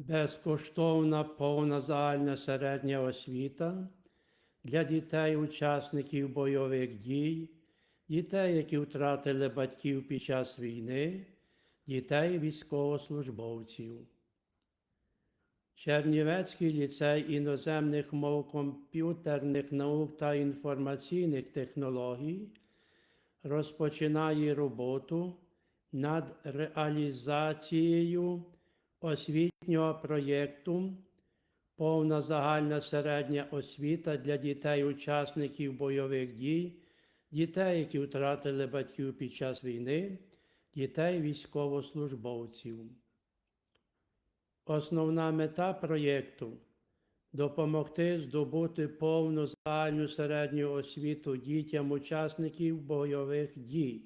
безкоштовна повна загальна середня освіта для дітей-учасників бойових дій, дітей, які втратили батьків під час війни, дітей військовослужбовців. Чернівецький ліцей іноземних мов комп'ютерних наук та інформаційних технологій розпочинає роботу над реалізацією освітнього проєкту Повна загальна середня освіта для дітей-учасників бойових дій, дітей, які втратили батьків під час війни, дітей військовослужбовців. Основна мета проєкту допомогти здобути повну загальну середню освіту дітям учасників бойових дій,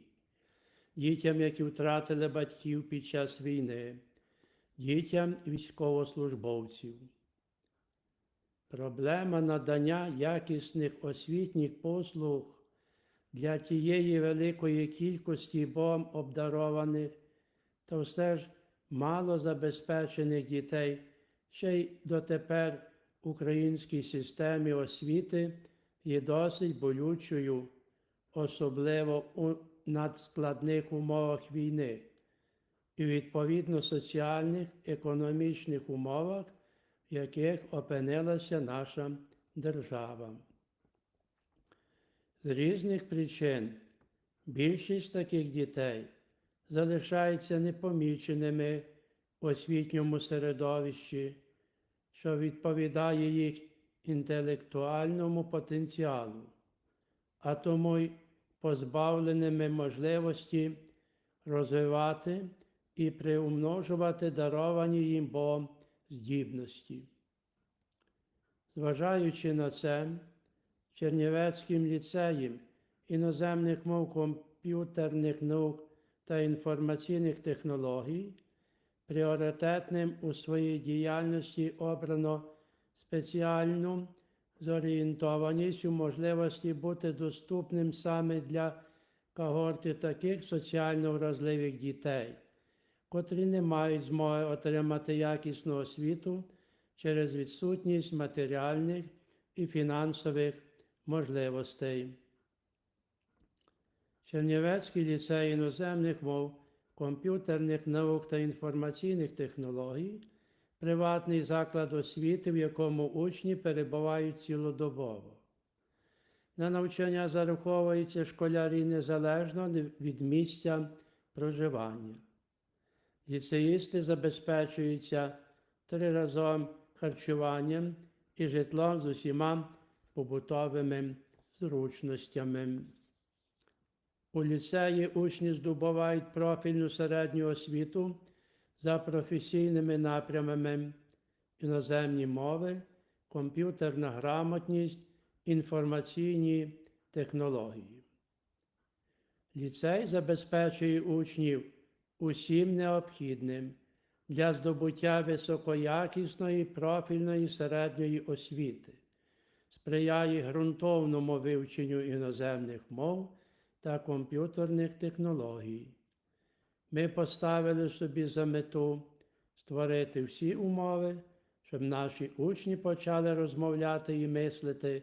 дітям, які втратили батьків під час війни, дітям військовослужбовців. Проблема надання якісних освітніх послуг для тієї великої кількості Богом обдарованих та все ж мало забезпечених дітей ще й дотепер в українській системі освіти є досить болючою, особливо у надскладних умовах війни і відповідно соціальних, економічних умовах, в яких опинилася наша держава. З різних причин більшість таких дітей залишаються непоміченими в освітньому середовищі, що відповідає їх інтелектуальному потенціалу, а тому й позбавленими можливості розвивати і приумножувати даровані їм Богом здібності. Зважаючи на це, Чернівецьким ліцеєм іноземних мов комп'ютерних наук та інформаційних технологій пріоритетним у своїй діяльності обрано спеціальну зорієнтованість у можливості бути доступним саме для когорти таких соціально вразливих дітей, котрі не мають змоги отримати якісну освіту через відсутність матеріальних і фінансових можливостей. Чернівецький ліцей іноземних мов, комп'ютерних наук та інформаційних технологій, приватний заклад освіти, в якому учні перебувають цілодобово. На навчання зараховуються школярі незалежно від місця проживання. Ліцеїсти забезпечуються триразовим харчуванням і житлом з усіма побутовими зручностями. У ліцеї учні здобувають профільну середню освіту за професійними напрямами іноземні мови, комп'ютерна грамотність, інформаційні технології. Ліцей забезпечує учнів усім необхідним для здобуття високоякісної профільної середньої освіти, сприяє ґрунтовному вивченню іноземних мов та комп'ютерних технологій. Ми поставили собі за мету створити всі умови, щоб наші учні почали розмовляти і мислити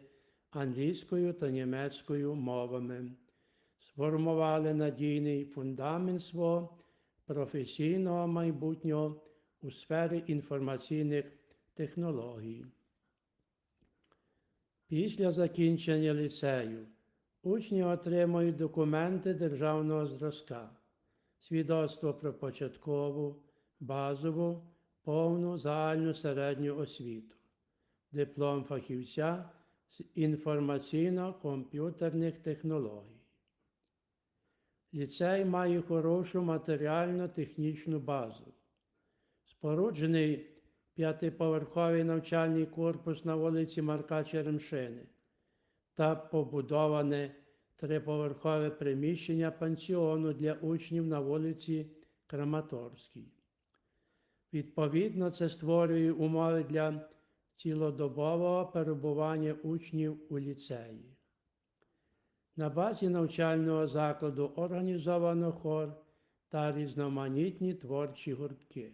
англійською та німецькою мовами, сформували надійний фундамент свого професійного майбутнього у сфері інформаційних технологій. Після закінчення ліцею учні отримують документи державного зразка, свідоцтво про початкову, базову, повну загальну середню освіту, диплом фахівця з інформаційно-комп'ютерних технологій. Ліцей має хорошу матеріально-технічну базу. Споруджений п'ятиповерховий навчальний корпус на вулиці Марка Черемшини та побудоване триповерхове приміщення пансіону для учнів на вулиці Краматорській. Відповідно, це створює умови для цілодобового перебування учнів у ліцеї. На базі навчального закладу організовано хор та різноманітні творчі гуртки.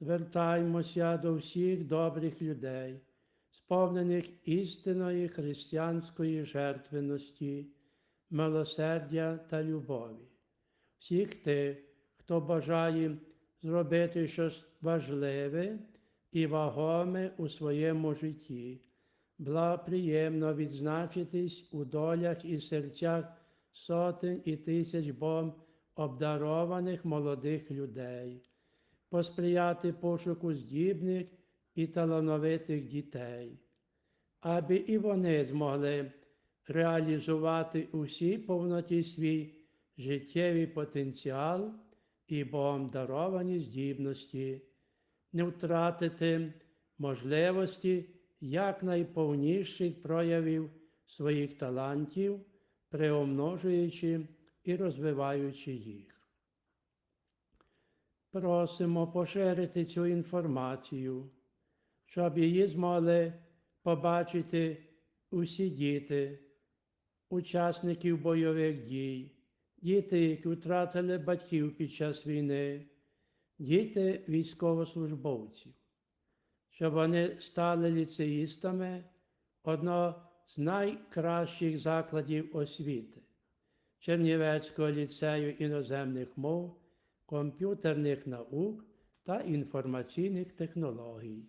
звертаємося до всіх добрих людей, сповнених істинної християнської жертвеності, милосердя та любові, всіх тих, хто бажає зробити щось важливе і вагоме у своєму житті, благоприємно відзначитись у долях і серцях сотень і тисяч бом обдарованих молодих людей, посприяти пошуку здібних і талановитих дітей, аби і вони змогли реалізувати усі повноті свій життєвий потенціал і Богом даровані здібності, не втратити можливості якнайповніших проявів своїх талантів, приумножуючи і розвиваючи їх. Просимо поширити цю інформацію, щоб її змогли побачити усі діти, учасників бойових дій, діти, які втратили батьків під час війни, діти військовослужбовців, щоб вони стали ліцеїстами одного з найкращих закладів освіти Чернівецького ліцею іноземних мов, комп'ютерних наук та інформаційних технологій.